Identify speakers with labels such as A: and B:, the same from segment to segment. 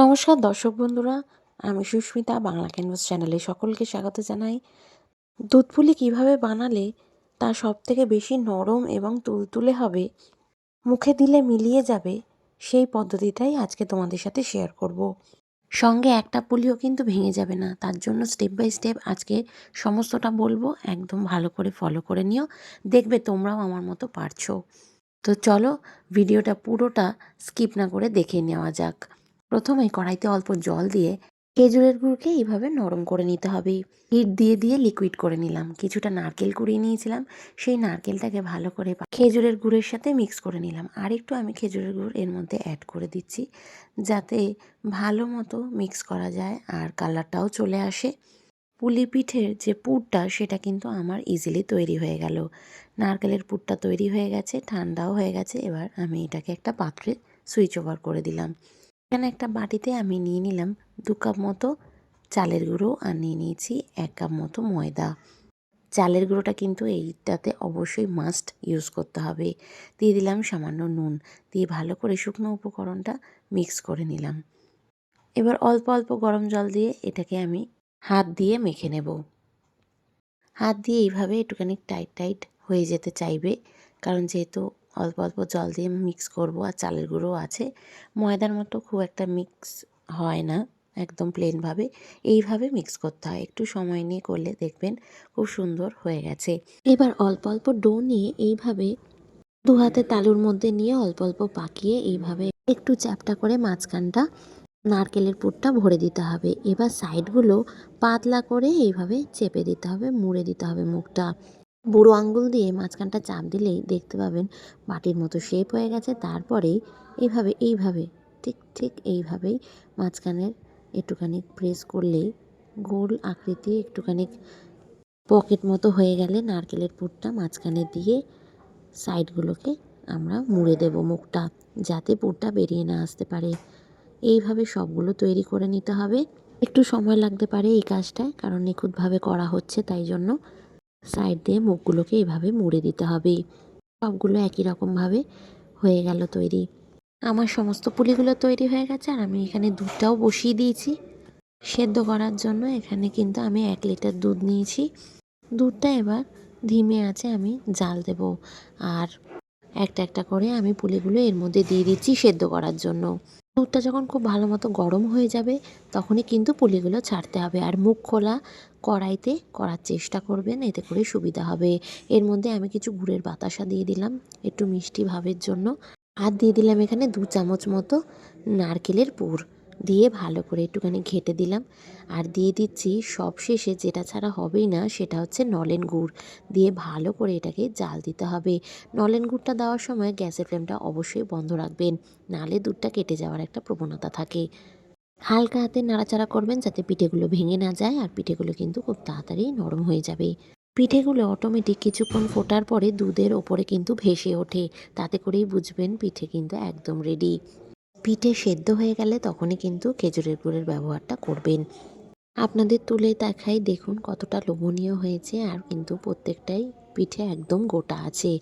A: নমস্কার দর্শক বন্ধুরা, আমি সুস্মিতা, বাংলা ক্যানভাস চ্যানেলে সকলকে স্বাগত জানাই। দুধ পুলি কীভাবে বানালে তা সব থেকে বেশি নরম এবং তুলতুলে হবে, মুখে দিলে মিলিয়ে যাবে, সেই পদ্ধতিটাই আজকে তোমাদের সাথে শেয়ার করব। সঙ্গে একটা পুলিও কিন্তু ভেঙে যাবে না, তার জন্য স্টেপ বাই স্টেপ আজকে সমস্তটা বলব, একদম ভালো করে ফলো করে নিও, দেখবে তোমরাও আমার মতো পারছ। তো চলো, ভিডিওটা পুরোটা স্কিপ না করে দেখে নেওয়া যাক। প্রথমে কড়াইতে অল্প জল দিয়ে খেজুরের গুড়কে এইভাবে নরম করে নিতে হবে। হিট দিয়ে দিয়ে লিকুইড করে নিলাম। কিছুটা নারকেল কুড়িয়ে নিয়েছিলাম। সেই নারকেলটাকে ভালো করে খেজুরের গুড়ের সাথে মিক্স করে নিলাম। আর একটু আমি খেজুরের গুড় এর মধ্যে অ্যাড করে দিচ্ছি, যাতে ভালো মতো মিক্স করা যায় আর কালারটাও চলে আসে। পুলি পিঠের যে পুরটা, সেটা কিন্তু আমার ইজিলি তৈরি হয়ে গেল। নারকেলের পুরটা তৈরি হয়ে গেছে, ঠান্ডাও হয়ে গেছে। এবার আমি এটাকে একটা পাত্রে সুইচ ওভার করে দিলাম। এখানে একটা বাটিতে আমি নিয়ে নিলাম দু কাপ মতো চালের গুঁড়ো আর নিয়ে নিয়েছি এক কাপ মতো ময়দা। চালের গুঁড়োটা কিন্তু এইটাতে অবশ্যই মাস্ট ইউজ করতে হবে। দিয়ে দিলাম সামান্য নুন। দিয়ে ভালো করে শুকনো উপকরণটা মিক্স করে নিলাম। এবার অল্প অল্প গরম জল দিয়ে এটাকে আমি হাত দিয়ে মেখে নেব। হাত দিয়ে এইভাবে একটুখানি টাইট টাইট হয়ে যেতে চাইবে। কারণ যেহেতু অল্প অল্প জল দিয়ে মিক্স করব আর চালের গুঁড়ো আছে। ময়দার মতো খুব একটা মিক্স হয় না, একদম প্লেনভাবে এইভাবে মিক্স করতে হয়। একটু সময় নিয়ে করলে দেখবেন খুব সুন্দর হয়ে গেছে। এবার অল্প অল্প ডো নিয়ে এইভাবে দু হাতে তালুর মধ্যে নিয়ে অল্প অল্প পাকিয়ে এইভাবে একটু চ্যাপটা করে মাঝখানটা নারকেলের পুরটা ভরে দিতে হবে। এবার সাইডগুলো পাতলা করে এইভাবে চেপে দিতে হবে, মুড়ে দিতে হবে মুখটা। বুড়ো আঙ্গুল দিয়ে মাঝখানটা চাপ দিলেই দেখতে পাবেন বাটির মতো শেপ হয়ে গেছে। তারপরেই এইভাবে এইভাবে, ঠিক ঠিক এইভাবেই মাঝখানের একটুখানি প্রেস করলেই গোল আকৃতি একটুখানি পকেট মতো হয়ে গেলে নারকেলের পুরটা মাঝখানে দিয়ে সাইডগুলোকে আমরা মুড়ে দেব মুখটা, যাতে পুরটা বেরিয়ে না আসতে পারে। এইভাবে সবগুলো তৈরি করে নিতে হবে। একটু সময় লাগতে পারে এই কাজটায়, কারণ নিখুঁতভাবে করা হচ্ছে, তাই জন্য সাইড দিয়ে মুখগুলোকে এভাবে মুড়ে দিতে হবে। সবগুলো একই রকমভাবে হয়ে গেল তৈরি। আমার সমস্ত পুলিগুলো তৈরি হয়ে গেছে আর আমি এখানে দুধটাও বসিয়ে দিয়েছি। সেদ্ধ করার জন্য এখানে কিন্তু আমি এক লিটার দুধ নিয়েছি। দুধটা এবার ধিমে আছে আমি জাল দেব আর একটা একটা করে আমি পুলিগুলো এর মধ্যে দিয়ে দিচ্ছি সেদ্ধ করার জন্য। দুধটা যখন খুব ভালো মতো গরম হয়ে যাবে, তখনই কিন্তু পুলিগুলো ছাড়তে হবে। আর মুখ খোলা কড়াইতে করার চেষ্টা করবেন, এতে করে সুবিধা হবে। এর মধ্যে আমি কিছু গুড়ের বাতাসা দিয়ে দিলাম, একটু মিষ্টি ভাবের জন্য। আর দিয়ে দিলাম এখানে দু চামচ মতো নারকেলের পুর। দিয়ে ভালো করে একটুখানি ঘেটে দিলাম। আর দিয়ে দিচ্ছি সব শেষে যেটা ছাড়া হবেই না সেটা হচ্ছে নলেন গুড়। দিয়ে ভালো করে এটাকে জাল দিতে হবে। নলেন গুড়টা দেওয়ার সময় গ্যাসের ফ্লেমটা অবশ্যই বন্ধ রাখবেন, নালে দুধটা কেটে যাওয়ার একটা প্রবণতা থাকে। হালকা হাতে নাড়াচাড়া করবেন যাতে পিঠেগুলো ভেঙে না যায় আর পিঠেগুলো কিন্তু খুব তাড়াতাড়ি নরম হয়ে যাবে। পিঠেগুলো অটোমেটিক কিছুক্ষণ ফোটার পরে দুধের ওপরে কিন্তু ভেসে ওঠে। তাতে করেই বুঝবেন পিঠে কিন্তু একদম রেডি পিঠে সেদ্ধ হয়ে গেলে তখনই কিন্তু খেজুরের গুড়ের ব্যবহারটা করবেন। আপনাদের তুলে দেখাই দেখুন কতটা লোভনীয় হয়েছে আর কিন্তু প্রত্যেকটাই পিঠে একদম গোটা আছে।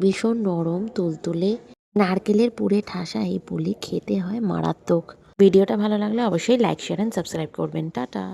A: ভীষণ নরম, তুলতুলে, নারকেলের পুরে ঠাসা এই পুলি খেতে হয় মারাত্মক। ভিডিওটা ভালো লাগলে অবশ্যই লাইক শেয়ার অ্যান্ড সাবস্ক্রাইব করবেন। টাটা।